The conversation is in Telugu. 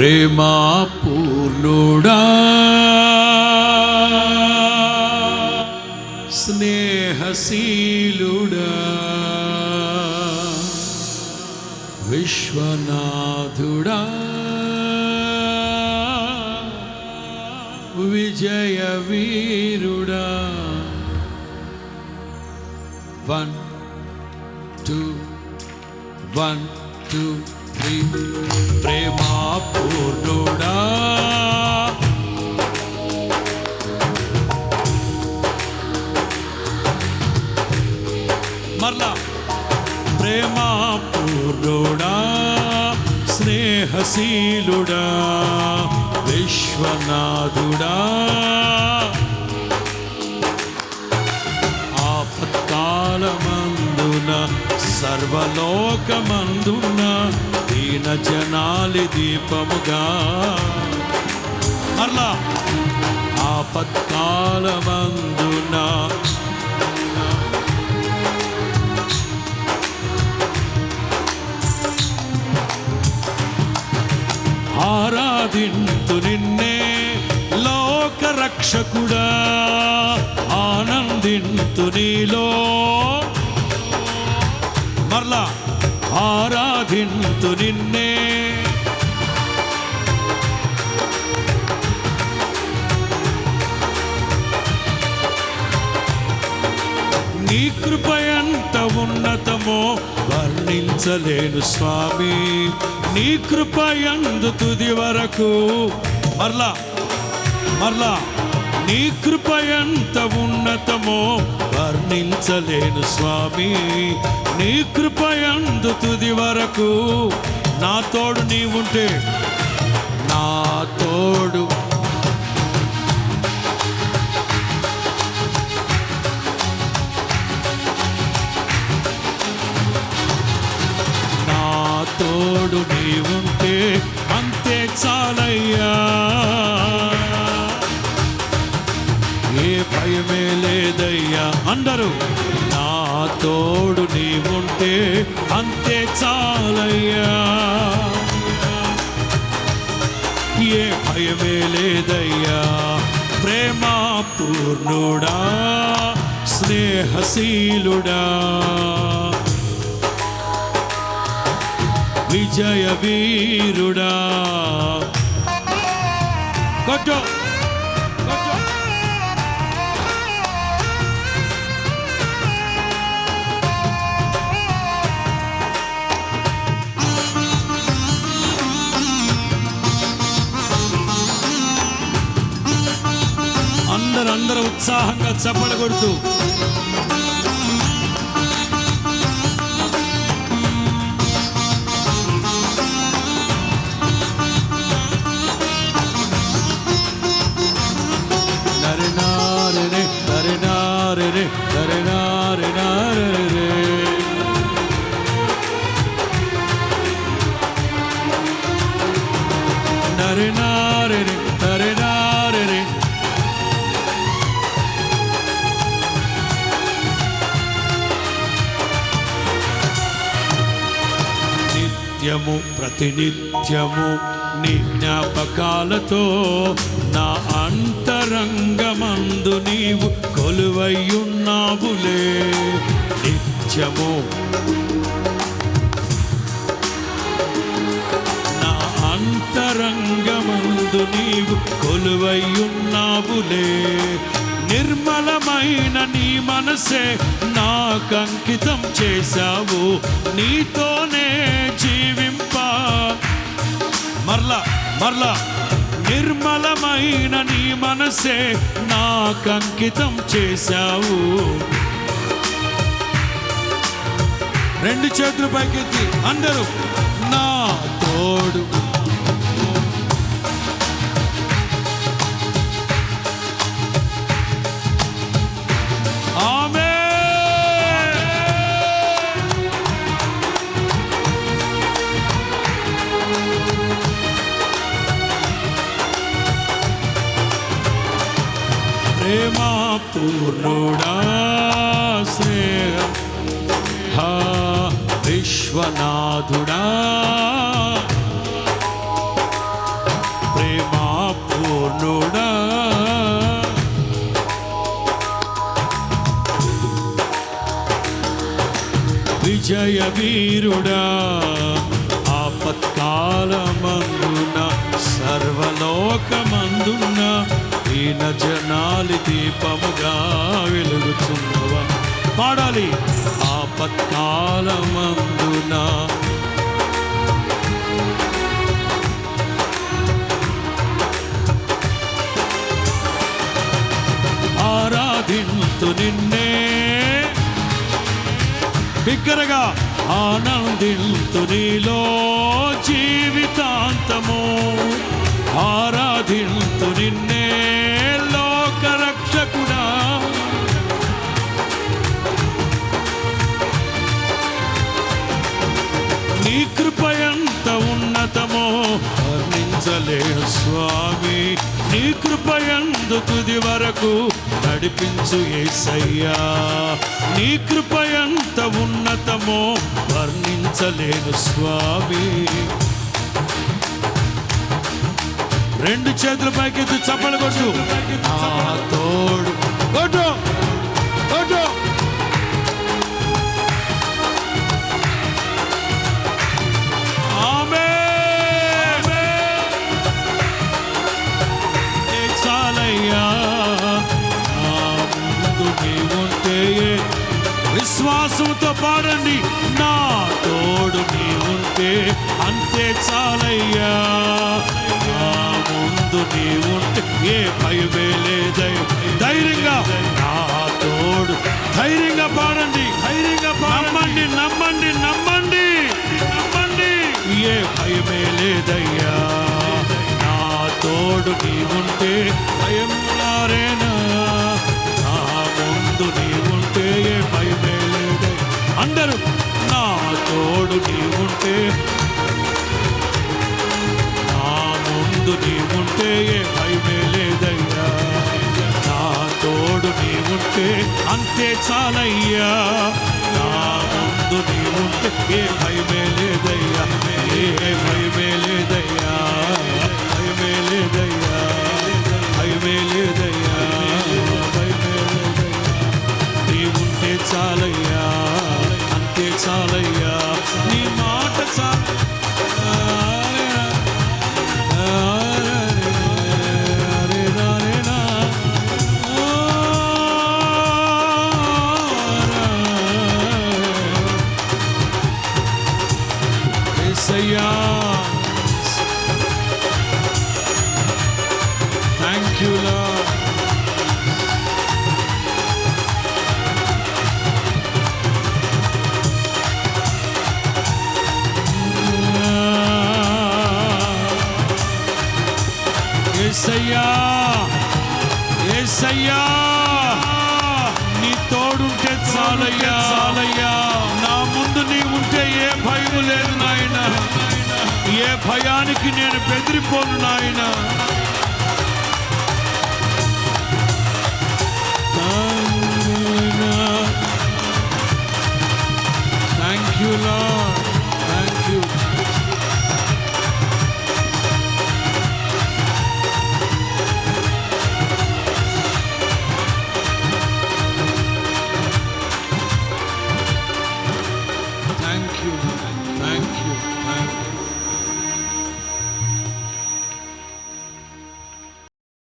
ప్రేమా పూర్ణుడా స్నేహశీలుడా. విశ్వనాథుడా. విజయ వీరుడా వన్ టూ వన్. ప్రేమా పూర్ణుడా మరలా ప్రేమా పూర్ణుడా స్నేహశీలుడా విశ్వనాథుడా. ఆపత్కాలమందున సర్వలోకమందున దీన జనాలి దీపముగా. మరలా ఆపత్కాలమందున. ఆరాధింతు నిన్నే లోక రక్షకుడా ఆనందింతు నీలో ఆరాధింతు నిన్నే. నీ కృప ఎంత ఉన్నతమో వర్ణించలేను స్వామి. నీ కృప ఎందు తుది వరకు మరలా మరలా నీ కృప ఎంత ఉన్నతమో వర్ణించలేను స్వామి. నీ కృపయందు తుది వరకు? నా తోడు నీవుంటే నా తోడు. నా తోడు నీవుంటే అంతే చాలయ్యా. భయమే లేదయ్యా అందరూ నా తోడు నీవుంటే అంతే చాలయ్యా. ఏ భయమే లేదయ్యా ప్రేమ పూర్ణుడా స్నేహశీలుడా. విజయ వీరుడా కొట్టు కొట్టు. అందరు అందరూ ఉత్సాహంగా చప్పలు కొడుతూ నిత్యము ప్రతినిత్యము నీ జ్ఞాపకాలతో నా అంతరంగమందు నీవు కొలువయ్యున్నావులే. నిత్యము. నా అంతరంగమందు నీవు కొలువయ్యున్నావులే. నిర్మలమైన నీ మనసే నాకంకితం చేశావు. నీతోనే మరలా నిర్మలమైన నీ మనసే నాకంకితం చేశావు. రెండు చేతులు పైకెత్తి అందరూ ప్రేమా పూర్ణుడా స్నేహ విశ్వనాథుడా. ప్రేమా పూర్ణుడా విజయ వీరుడా ఈన జనాలి దీపముగా వెలుగుచున్నవా పాడాలి. ఆపత్కాలమందున. ఆరాధింతు నిన్నే. బిగ్గరగా ఆనందింతు నీలో జీవితాంతము. ఆరాధింతు నిన్నే. వర్ణించలేను స్వామి నీ కృప ఎందు తుది వరకు నడిపించు ఏసయ్యా? నీ కృప ఎంత ఉన్నతమో వర్ణించలేను స్వామి. రెండు చేతుల పైకి చప్పలు కొట్టు. తోడు. కొట్టు. విశ్వాసంతో పాడండి. నా తోడు నీవుంటే అంతే చాలయ్యా. నా ముందు నీవుంటే ఏ భయమే లేదయ్యా. నీ ఉంటే అంతే చాలయ్యా. నా ముందు నీ ఉంటే ఏ భయమే లేదయ్యా. ఏ భయమే లేదయ్యా. భయమే లేదయ్యా. భయమే లేదయ్యా. భయమే లేదయ్యా. నీవుంటే చాలయ్యా. అంతే చాలయ్యా. నీ మాట చాలు Krishna భయానికి నేను బెదిరిపోను నాయన thank you lord thank you